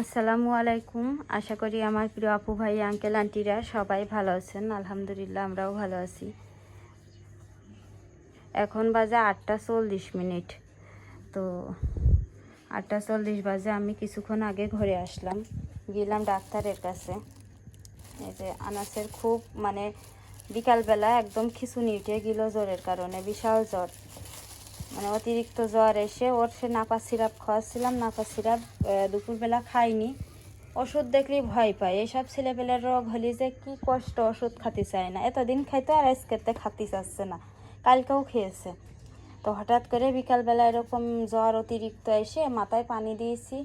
আসসালামু আলাইকুম। আশা করি আমার প্রিয় আপু ভাই, আঙ্কেল, আন্টিরা সবাই ভালো আছেন। আলহামদুলিল্লাহ, আমরাও ভালো আছি। এখন বাজে আটটা চল্লিশ মিনিট। তো আটটা চল্লিশ বাজে, আমি কিছুক্ষণ আগে ঘরে আসলাম। গেলাম ডাক্তারের কাছে। এই যে আনাসের খুব মানে বিকালবেলা একদম খিচুনি উঠে গেল জ্বরের কারণে, বিশাল জ্বর। মানে অতিরিক্ত জ্বর এসে ওর সে নাপা সিরাপ খাওয়াচ্ছিলাম নাপা সিরাপ দুপুরবেলা খাইনি। ওষুধ দেখলেই ভয় পায়। এইসব ছেলেপেলের রোগ হলে যে কি কষ্ট ওষুধ খাতে চায় না। এতদিন খাইতো আর আজকেতে খাতে চাচ্ছে না। কালকেও খেয়েছে। তো হঠাৎ করে বিকালবেলা এরকম জ্বর অতিরিক্ত এসে মাথায় পানি দিয়েছি।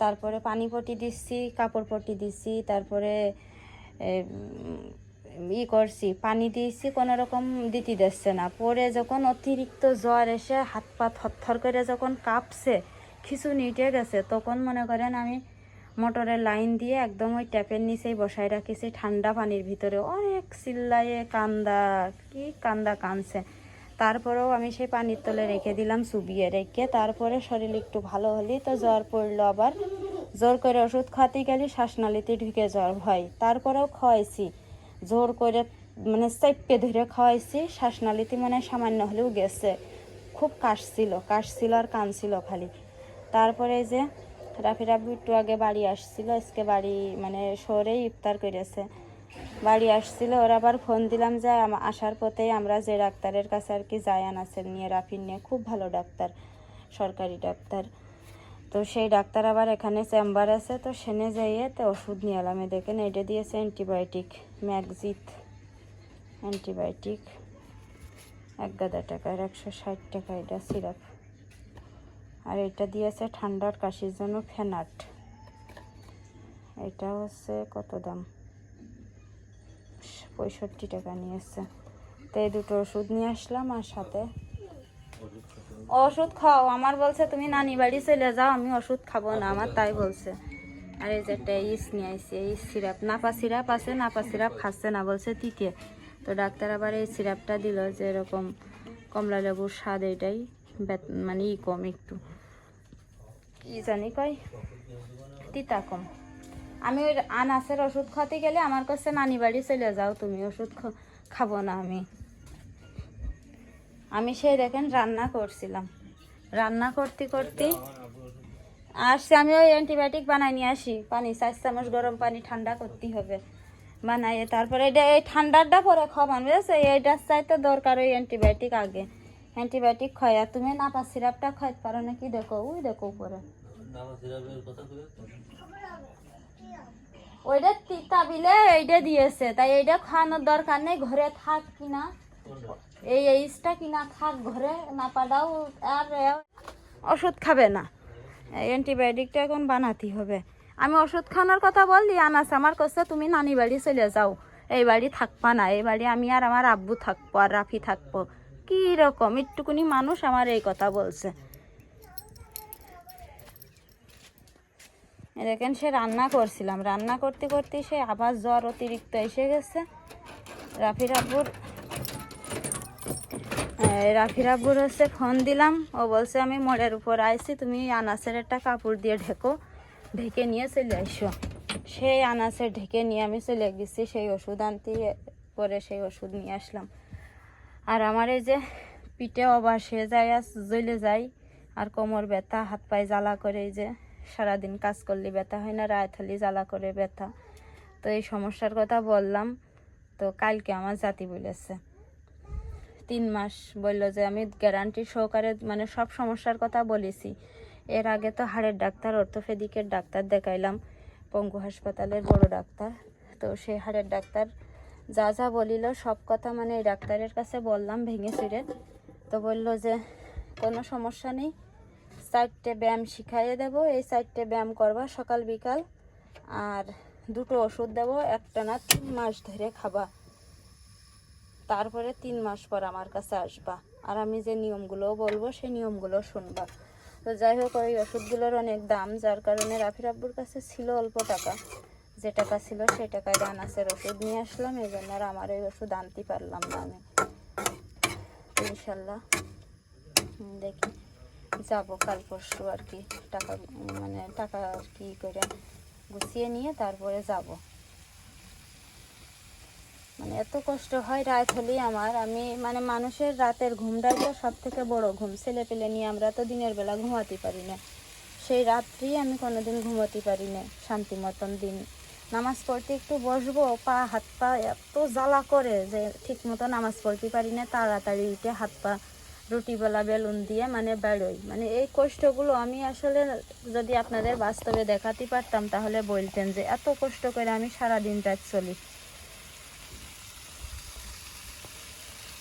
তারপরে পানি পটি দিচ্ছি কাপড় পটি দিচ্ছি, তারপরে ই করছি, পানি দিয়েছি, কোনো রকম দিতে দিচ্ছে না। পরে যখন অতিরিক্ত জ্বর এসে হাত পা থরথর করে যখন কাঁপছে, খিচুনি নিটে গেছে, তখন মনে করেন আমি মোটরের লাইন দিয়ে একদম ওই ট্যাপের নিচেই বসায় রাখিছি, ঠান্ডা পানির ভিতরে। অনেক চিল্লায়ে কান্দা, কি কান্দা কানছে তারপরেও আমি সেই পানির তলে রেখে দিলাম, চুবিয়ে রেখে তারপরে শরীর একটু ভালো হলেই তো জ্বর পড়ল আবার। জোর করে ওষুধ খাতে গেলে শ্বাসনালীতে ঢুকে জ্বর হয়। তারপরেও খাওয়াইছি। জোর করে মানে চাইপে ধরে খাওয়াইছি। শ্বাসনালীতে মানে সামান্য হলেও গেছে। খুব কাশছিল কাশছিল আর কানছিল খালি। তারপরে যে রাফি রাবু একটু আগে বাড়ি আসছিল, আজকে বাড়ি মানে সরেই ইফতার করেছে বাড়ি আসছিল, ওরা আবার ফোন দিলাম যে আসার পথেই আমরা যে ডাক্তারের কাছে আর কি যাই আনাসের নিয়ে, রাফির নিয়ে। খুব ভালো ডাক্তার, সরকারি ডাক্তার। তো সেই ডাক্তার আবার এখানে চেম্বার আছে, তো সেনে যাইয়ে তো ওষুধ নিয়ে এলাম। দেখেন, এটা দিয়েছে অ্যান্টিবায়োটিক, ম্যাগজিত অ্যান্টিবায়োটিক। এক গাদা টাকার একশো ষাট টাকা এটা সিরাপ। আর এটা দিয়েছে ঠান্ডার কাশির জন্য ফেনাট। এটা হচ্ছে কত দাম? পঁয়ষট্টি টাকা নিয়েছে। তো এই দুটো ওষুধ নিয়ে আসলাম আর সাথে ওষুধ খাও। আমার বলছে, তুমি নানি বাড়ি চলে যাও, আমি ওষুধ খাব না। আমার তাই বলছে। আর এই যে একটা ইস নিয়ে আইসি এই সিরাপ। নাপা সিরাপ আছে নাপা সিরাপ খাচ্ছে না, বলছে তিতে। তো ডাক্তার আবার এই সিরাপটা দিল যে এরকম কমলা লেবুর স্বাদ এটাই মানে ই কম একটু। ই জানি কয়? তিতা কম। আমি ওই আনাসের ওষুধ খাতে গেলে আমার কাছে, নানি বাড়ি চলে যাও, তুমি ওষুধ খাব না আমি। আমি সেই দেখেন রান্না করছিলাম। রান্না করতে করতে আসছে আমি ওই অ্যান্টিবায়োটিক বানাই নিয়ে আসি। পানি চার চামচ গরম পানি ঠান্ডা করতে হবে। বানাইয়ে তারপরে এটা এই ঠান্ডাটা পরে খাবান বুঝেছ? এইটার চাইতে দরকার ওই অ্যান্টিবায়োটিক আগে। অ্যান্টিবায়োটিক খায় আর তুমি নাপা সিরাপটা খাইতে পারো নাকি? দেখো ওই দেখো উপরে। ওইটা তিতা বিলে এইটা দিয়েছে তাই এইটা খাওয়ানোর দরকার নেই ঘরে থাক কিনা। এই এইসটা কিনা থাক ঘরে, না পাডাও আর ওষুধ খাবে না। অ্যান্টিবায়োটিকটা এখন বানাতে হবে। আমি ওষুধ খাওয়ানোর কথা বললি, আনাস আমার কাছে তুমি নানি বাড়ি চলে যাও। এই বাড়ি থাকবা না, এই বাড়ি আমি আর আমার আব্বু থাকব আর রাফি থাকব। কি রকম, একটুকুনি মানুষ আমার এই কথা বলছে। দেখেন, সে রান্না করছিলাম। রান্না করতে করতে সে আবার জ্বর অতিরিক্ত এসে গেছে। রাফির আব্বুর রাফির আব্বুর হচ্ছে ফোন দিলাম। ও বলছে, আমি মোড়ের উপর আইছি, তুমি আনাসের একটা কাপড় দিয়ে ঢেকো, ঢেকে নিয়ে চলে আসো সেই আনাসের ঢেকে নিয়ে আমি চলে গেছি, সেই ওষুধ আনতে পরে সেই ওষুধ নিয়ে আসলাম। আর আমার এই যে পিঠে অবাসে যায় আর জ্বলে যায়, আর কোমর ব্যথা, হাত পায়ে জ্বালা করে এই যে সারাদিন কাজ করলে ব্যথা হয় না রায় থালি জ্বালা করে ব্যথা। তো এই সমস্যার কথা বললাম, তো কালকে আমার জাতি বলেছে। তিন মাস বলল যে, আমি গ্যারান্টি সহকারে মানে সব সমস্যার কথা বলেছি। এর আগে তো হাড়ের ডাক্তার, অর্থোপেডিকের ডাক্তার দেখাইলাম, পঙ্গু হাসপাতালের বড় ডাক্তার। তো সেই হাড়ের ডাক্তার যা যা বলিল, সব কথা মানে এই ডাক্তারের কাছে বললাম ভেঙে চুরে। তো বলল যে, কোনো সমস্যা নেই, চারটে ব্যায়াম শিখাইয়ে দেবো। এই চারটে ব্যায়াম করবা সকাল বিকাল। আর দুটো ওষুধ দেবো, একটা না তিন মাস ধরে খাবা। তারপরে তিন মাস পর আমার কাছে আসবা। আর আমি যে নিয়মগুলো বলব, সেই নিয়মগুলো শুনবা। তো যাই হোক, ওই ওষুধগুলোর অনেক দাম, যার কারণে রাফির আব্বুর কাছে ছিল অল্প টাকা। যে টাকা ছিল সেই টাকায় রানাসের ওষুধ নিয়ে আসলাম, এই জন্য আর আমার এই ওষুধ আনতে পারলাম না আমি। ইনশাল্লাহ। দেখি। যাব কাল পরশু আর কি। টাকা মানে টাকা আর কি করে গুছিয়ে নিয়ে তারপরে যাব। মানে এত কষ্ট হয় রাত হলেই আমার। আমি মানে মানুষের রাতের ঘুমটাই তো সব থেকে বড় ঘুম। ছেলে পেলে নিয়ে আমরা তো দিনের বেলা ঘুমাতে পারি না। সেই রাত্রি আমি কোনোদিন ঘুমাতে পারি না। শান্তি মতন দিন। নামাজ পড়তে একটু বসবো, পা, হাত পা এত জ্বালা করে যে ঠিক মতো নামাজ পড়তে পারি না। তাড়াতাড়ি উঠে হাত পা রুটিবেলা বেলুন দিয়ে মানে বেরোই। মানে এই কষ্টগুলো আমি আসলে যদি আপনাদের বাস্তবে দেখাতে পারতাম তাহলে বলতেন যে এত কষ্ট করে আমি সারা দিন রাত চলি।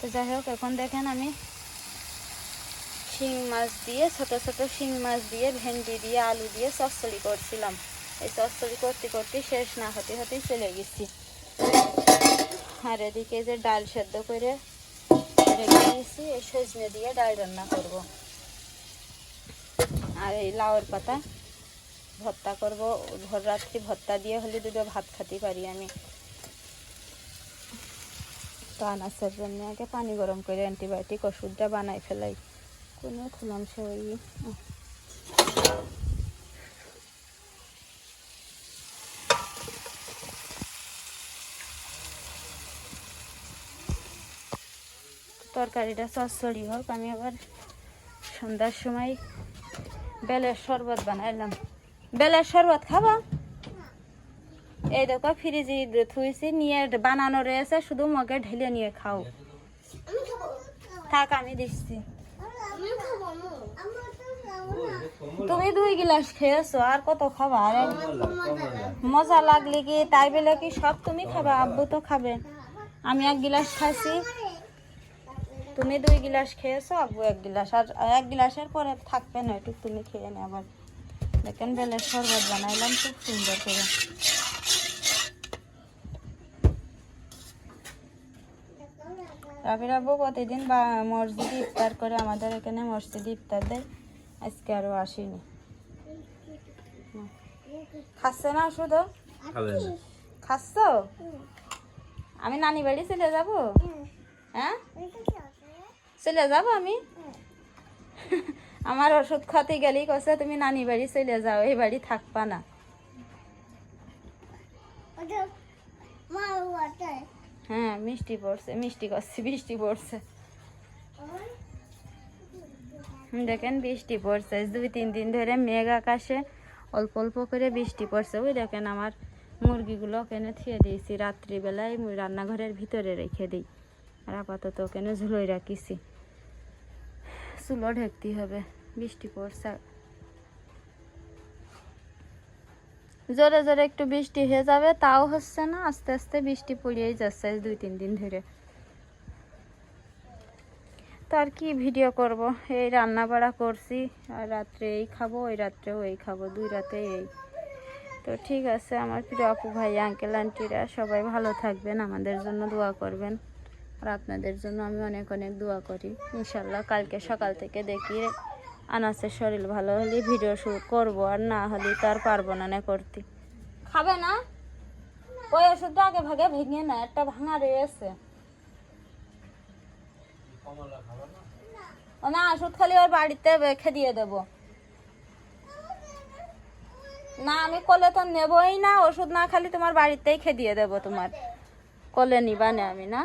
তো যাই হোক, এখন দেখেন আমি শিং মাছ দিয়ে, ছোট ছোট শিং মাছ দিয়ে, ভেন্ডি দিয়ে, আলু দিয়ে চচ্চড়ি করছিলাম। এই চচ্চড়ি করতে করতে শেষ না হতে হতেই চলে গেছি। আর এদিকে যে ডাল সেদ্ধ করে রেখে দিয়েছি, এই সজনে দিয়ে ডাল রান্না করব। আর এই লাউর পাতা ভর্তা করব। ভোর রাত্রি ভর্তা দিয়ে হলে দুটো ভাত খেতে পারি আমি। তো আনাসের জন্য। আগে পানি গরম করে অ্যান্টিবায়োটিক ওষুধটা বানাই ফেলাই। কোনো খুলাম সে ওই। তরকারিটা চচ্চড়ি হোক, আমি আবার সন্ধ্যার সময় বেলের শরবত বানাইলাম। বেলের শরবত খাবা? এই দেখো ফ্রিজে থুইছি নিয়ে বানানো রয়েছে শুধু মগে ঢেলে নিয়ে খাও। থাক আমি দিচ্ছি। তুমি দুই গিলাস খেয়েছো আর কত খাবা? আরে মজা লাগলে কি তাই বলে কি সব তুমি খাবে আব্বু তো খাবে। আমি এক গিলাস খাইছি। তুমি দুই গিলাস খেয়েছো আব্বু এক গিলাস। আর এক গিলাসের পরে থাকবে না একটু তুমি খেয়ে নে আবার। দেখেন বেলের শরবত বানাইলাম খুব সুন্দর করে। রাবির আব্বু প্রতিদিন বা মসজিদে ইফতার করে আমাদের এখানে মসজিদে ইফতার দেয়। আজকে আরও আসেনি। খাচ্ছে না শুধু? খাচ্ছ? আমি নানি বাড়ি চলে যাব? হ্যাঁ? চলে যাব আমি? আমার ওষুধ খাতে গেলেই কছে তুমি নানি বাড়ি চলে যাও এই বাড়ি থাকবা না। হ্যাঁ মিষ্টি পড়ছে, মিষ্টি করছে বৃষ্টি পড়ছে। দেখেন বৃষ্টি পড়ছে। দুই, তিন দিন ধরে মেঘ আকাশে অল্প অল্প করে বৃষ্টি পড়ছে। ওই দেখেন আমার মুরগিগুলো ওখানে থিয়ে দিয়েছি। রাত্রিবেলায় রান্নাঘরের ভিতরে রেখে দিই। আর আপাতত ওখানে ঝুলোই রাখিছি। চুলো ঢেকতে হবে। বৃষ্টি পড়ছে। জোরে জোরে একটু বৃষ্টি হয়ে যাবে, তাও হচ্ছে না, আস্তে আস্তে বৃষ্টি পড়িয়েই যাচ্ছে দুই তিন দিন ধরে। তো আর কি ভিডিও করব? এই রান্না বাড়া করছি, আর রাত্রে এই খাব, ওই রাত্রেও এই খাব, দুই রাতে এই। তো ঠিক আছে, আমার প্রিয় আপু ভাই আঙ্কেল আন্টিরা সবাই ভালো থাকবেন, আমাদের জন্য দোয়া করবেন। আর আপনাদের জন্য আমি অনেক অনেক দোয়া করি। ইনশাল্লাহ কালকে সকাল থেকে দেখি। আনাসের শরীর ভালো হলে ভিডিও শুরু করব, আর না হলে তো আর পারব না না করতে। খাবে না? ওই ওষুধটা আগে ভাগে ভেঙে না, একটা ভাঙা রয়েছে। ও না, ওষুধ খালি ওর বাড়িতে রেখে দিয়ে দেব। না, আমি কোলে তো নেবই না, ওষুধ না খালি তোমার বাড়িতেই খেয়ে দিয়ে দেবো তোমার। কোলে নিবা না আমি, না?